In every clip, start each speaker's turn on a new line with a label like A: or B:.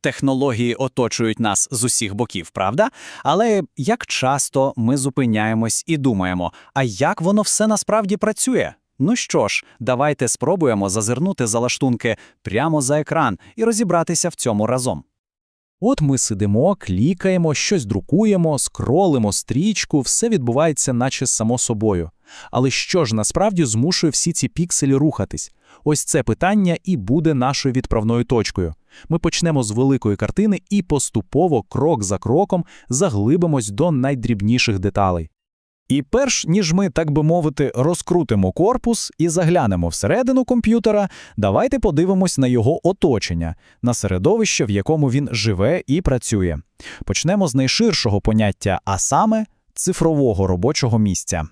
A: Технології оточують нас з усіх боків, правда? Але як часто ми зупиняємось і думаємо, а як воно все насправді працює? Ну що ж, давайте спробуємо зазирнути за лаштунки прямо за екран і розібратися в цьому разом.
B: От ми сидимо, клікаємо, щось друкуємо, скролимо стрічку, все відбувається наче само собою. Але що ж насправді змушує всі ці пікселі рухатись? Ось це питання і буде нашою відправною точкою. Ми почнемо з великої картини і поступово, крок за кроком, заглибимось до найдрібніших деталей.
C: І перш ніж ми, так би мовити, розкрутимо корпус і заглянемо всередину комп'ютера, давайте подивимось на його оточення, на середовище, в якому він живе і працює. Почнемо з найширшого поняття, а саме цифрового робочого місця.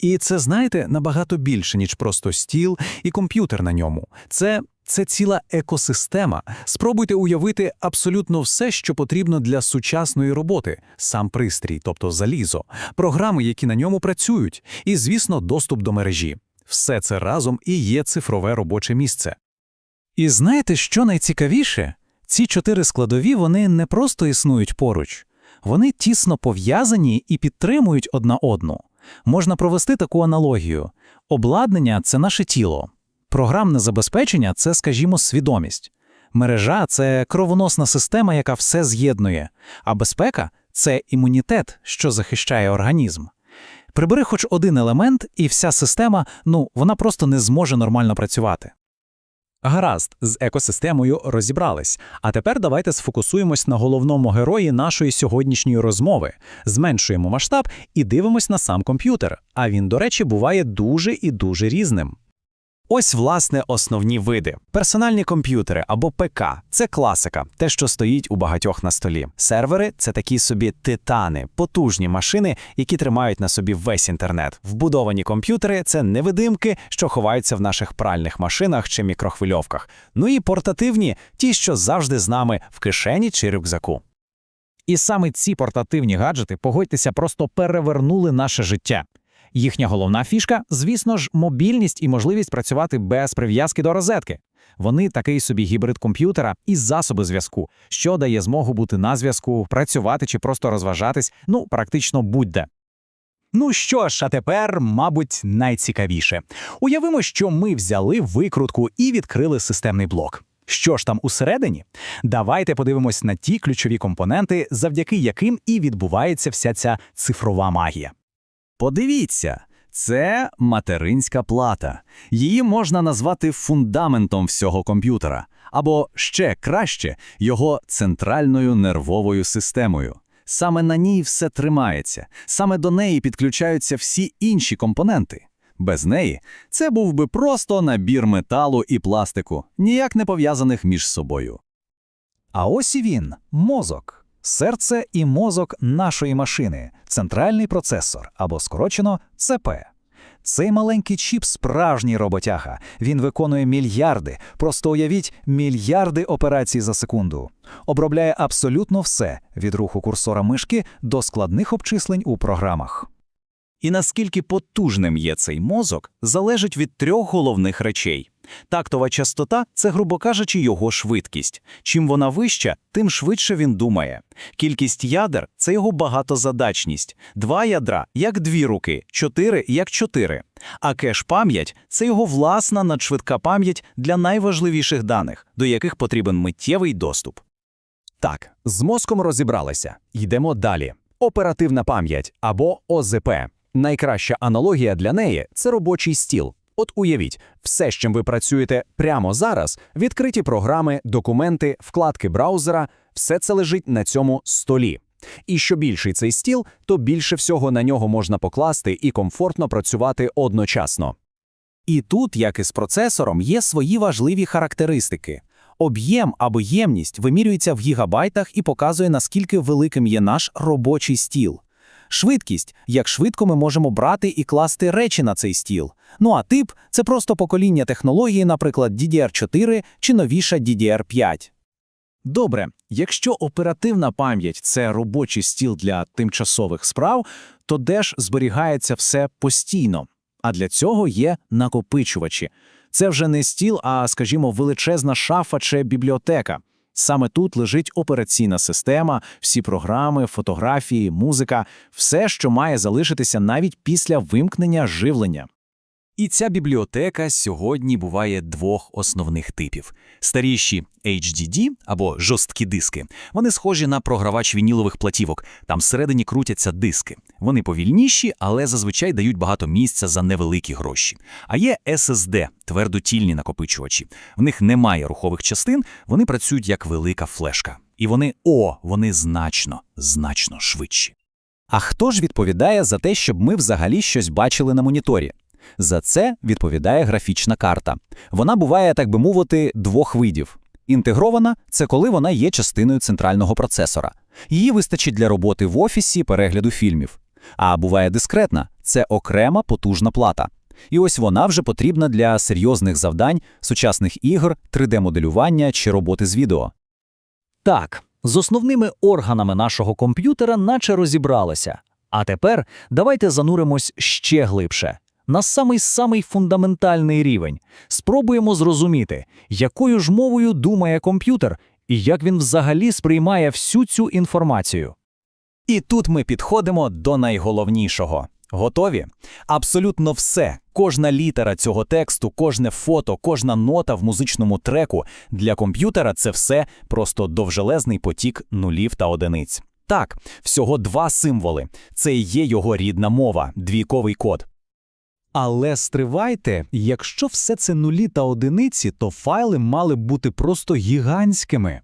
C: І це, знаєте, набагато більше, ніж просто стіл і комп'ютер на ньому. Це, це ціла екосистема. Спробуйте уявити абсолютно все, що потрібно для сучасної роботи: сам пристрій, тобто залізо, програми, які на ньому працюють, і, звісно, доступ до мережі. Все це разом і є цифрове робоче місце. І знаєте, що найцікавіше? Ці чотири складові вони не просто існують поруч, вони тісно пов'язані і підтримують одна одну. Можна провести таку аналогію. Обладнання це наше тіло, програмне забезпечення це, скажімо, свідомість. Мережа це кровоносна система, яка все з'єднує, а безпека це імунітет, що захищає організм. Прибери хоч один елемент, і вся система, ну, вона просто не зможе нормально працювати. Гаразд, з екосистемою розібрались. А тепер давайте сфокусуємось на головному герої нашої сьогоднішньої розмови, зменшуємо масштаб і дивимось на сам комп'ютер. А він, до речі, буває дуже і дуже різним.
A: Ось, власне, основні види. Персональні комп'ютери або ПК – це класика, те, що стоїть у багатьох на столі. Сервери – це такі собі титани, потужні машини, які тримають на собі весь інтернет. Вбудовані комп'ютери – це невидимки, що ховаються в наших пральних машинах чи мікрохвильовках. Ну і портативні – ті, що завжди з нами в кишені чи рюкзаку.
C: І саме ці портативні гаджети, погодьтеся, просто перевернули наше життя. Їхня головна фішка, звісно ж, мобільність і можливість працювати без прив'язки до розетки. Вони такий собі гібрид комп'ютера і засоби зв'язку, що дає змогу бути на зв'язку, працювати чи просто розважатись, ну практично будь-де.
A: Ну що ж, а тепер, мабуть, найцікавіше. Уявимо, що ми взяли викрутку і відкрили системний блок. Що ж там усередині? Давайте подивимось на ті ключові компоненти, завдяки яким і відбувається вся ця цифрова магія. Подивіться, це материнська плата. Її можна назвати фундаментом всього комп'ютера, або ще краще його центральною нервовою системою. Саме на ній все тримається, саме до неї підключаються всі інші компоненти. Без неї це був би просто набір металу і пластику, ніяк не пов'язаних між собою.
C: А ось і він мозок. Серце і мозок нашої машини, центральний процесор або скорочено ЦП. Цей маленький чіп справжній роботяга. Він виконує мільярди, просто уявіть, мільярди операцій за секунду. Обробляє абсолютно все від руху курсора мишки до складних обчислень у програмах.
A: І наскільки потужним є цей мозок, залежить від трьох головних речей. Тактова частота це, грубо кажучи, його швидкість. Чим вона вища, тим швидше він думає. Кількість ядер це його багатозадачність. Два ядра як дві руки, чотири як чотири. А кеш-пам'ять це його власна надшвидка пам'ять для найважливіших даних, до яких потрібен миттєвий доступ.
C: Так, з мозком розібралися. Йдемо далі. Оперативна пам'ять або ОЗП. Найкраща аналогія для неї це робочий стіл. От уявіть, все, з чим ви працюєте прямо зараз, відкриті програми, документи, вкладки браузера, все це лежить на цьому столі. І що більший цей стіл, то більше всього на нього можна покласти і комфортно працювати одночасно.
A: І тут, як і з процесором, є свої важливі характеристики. Об'єм або ємність вимірюється в гігабайтах і показує, наскільки великим є наш робочий стіл. Швидкість, як швидко ми можемо брати і класти речі на цей стіл. Ну а тип це просто покоління технології, наприклад, DDR4 чи новіша DDR5.
C: Добре, якщо оперативна пам'ять це робочий стіл для тимчасових справ, то де ж зберігається все постійно? А для цього є накопичувачі. Це вже не стіл, а, скажімо, величезна шафа чи бібліотека. Саме тут лежить операційна система, всі програми, фотографії, музика, все, що має залишитися навіть після вимкнення живлення.
B: І ця бібліотека сьогодні буває двох основних типів. Старіші HDD або жорсткі диски. Вони схожі на програвач вінілових платівок. Там всередині крутяться диски. Вони повільніші, але зазвичай дають багато місця за невеликі гроші. А є SSD – твердотільні накопичувачі. В них немає рухових частин, вони працюють як велика флешка. І вони, о, вони значно, значно швидші.
C: А хто ж відповідає за те, щоб ми взагалі щось бачили на моніторі? За це відповідає графічна карта. Вона буває, так би мовити, двох видів. Інтегрована це коли вона є частиною центрального процесора. Її вистачить для роботи в офісі, перегляду фільмів. А буває дискретна це окрема потужна плата. І ось вона вже потрібна для серйозних завдань, сучасних ігор, 3D-моделювання чи роботи з відео.
A: Так, з основними органами нашого комп'ютера наче розібралися. А тепер давайте зануримось ще глибше. На самий-самий фундаментальний рівень. Спробуємо зрозуміти, якою ж мовою думає комп'ютер і як він взагалі сприймає всю цю інформацію.
C: І тут ми підходимо до найголовнішого. Готові? Абсолютно все, кожна літера цього тексту, кожне фото, кожна нота в музичному треку для комп'ютера це все просто довжелезний потік нулів та одиниць. Так, всього два символи. Це і є його рідна мова, двійковий код.
A: Але стривайте, якщо все це нулі та одиниці, то файли мали б бути просто гігантськими.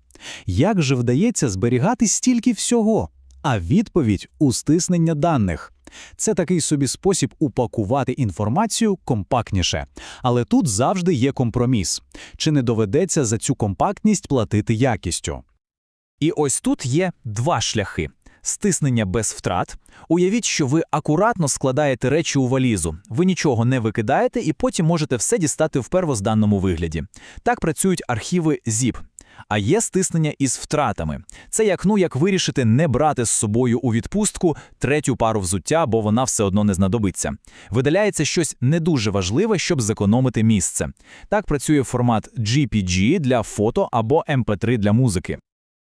A: Як же вдається зберігати стільки всього? А відповідь у стиснення даних. Це такий собі спосіб упакувати інформацію компактніше. Але тут завжди є компроміс. Чи не доведеться за цю компактність платити якістю? І ось тут є два шляхи. Стиснення без втрат. Уявіть, що ви акуратно складаєте речі у валізу. Ви нічого не викидаєте і потім можете все дістати в первозданному вигляді. Так працюють архіви ZIP. А є стиснення із втратами. Це як ну як вирішити не брати з собою у відпустку третю пару взуття, бо вона все одно не знадобиться. Видаляється щось не дуже важливе, щоб зекономити місце. Так працює формат GPG для фото або MP3 для музики.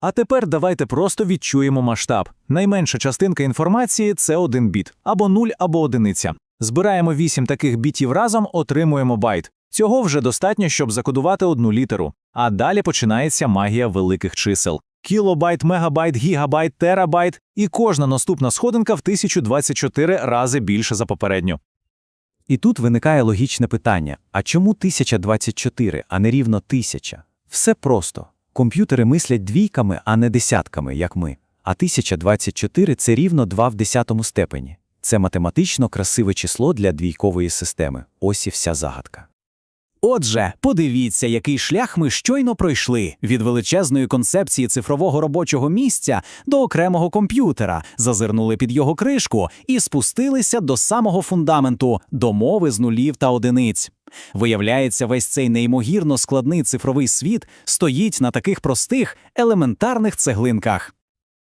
A: А тепер давайте просто відчуємо масштаб. Найменша частинка інформації це один біт, або нуль, або одиниця. Збираємо 8 таких бітів разом, отримуємо байт. Цього вже достатньо, щоб закодувати одну літеру. А далі починається магія великих чисел. Кілобайт, мегабайт, гігабайт, терабайт, і кожна наступна сходинка в 1024 рази більше за попередню.
C: І тут виникає логічне питання: а чому 1024, а не рівно 1000? Все просто. Комп'ютери мислять двійками, а не десятками, як ми. А 1024 – це рівно 2 в десятому степені. Це математично красиве число для двійкової системи. Ось і вся загадка.
A: Отже, подивіться, який шлях ми щойно пройшли від величезної концепції цифрового робочого місця до окремого комп'ютера, зазирнули під його кришку і спустилися до самого фундаменту, до мови з нулів та одиниць. Виявляється, весь цей неймовірно складний цифровий світ стоїть на таких простих, елементарних цеглинках.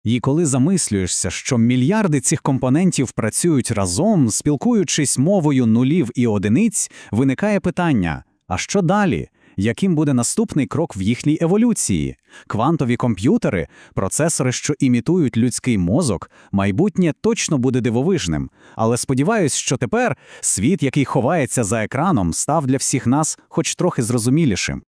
A: І коли замислюєшся, що мільярди цих компонентів працюють разом, спілкуючись мовою нулів і одиниць, виникає питання: а що далі? Яким буде наступний крок в їхній еволюції? Квантові комп'ютери, процесори, що імітують людський мозок, майбутнє точно буде дивовижним. Але сподіваюсь, що тепер світ, який ховається за екраном, став для всіх нас хоч трохи зрозумілішим.